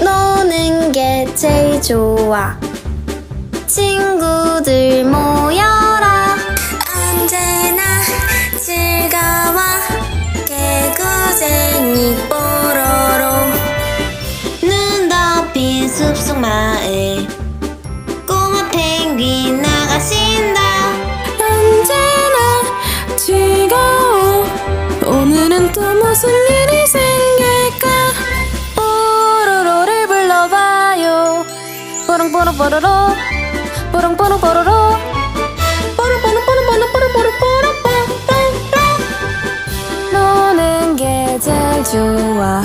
노는 게 제일 좋아. 친구들 모여라. 언제나 즐거워. 개구쟁이 뽀로로. 눈 덮인 숲속 마을. 내일은 또 무슨 일이 생길까? 뽀로로를 불러봐요. 뽀롱뽀롱 뽀로로 뽀롱뽀롱 뽀로로. 뽀롱뽀롱 뽀롱뽀롱 뽀롱뽀롱 뽀롱뽀롱. 노는 게 제일 좋아.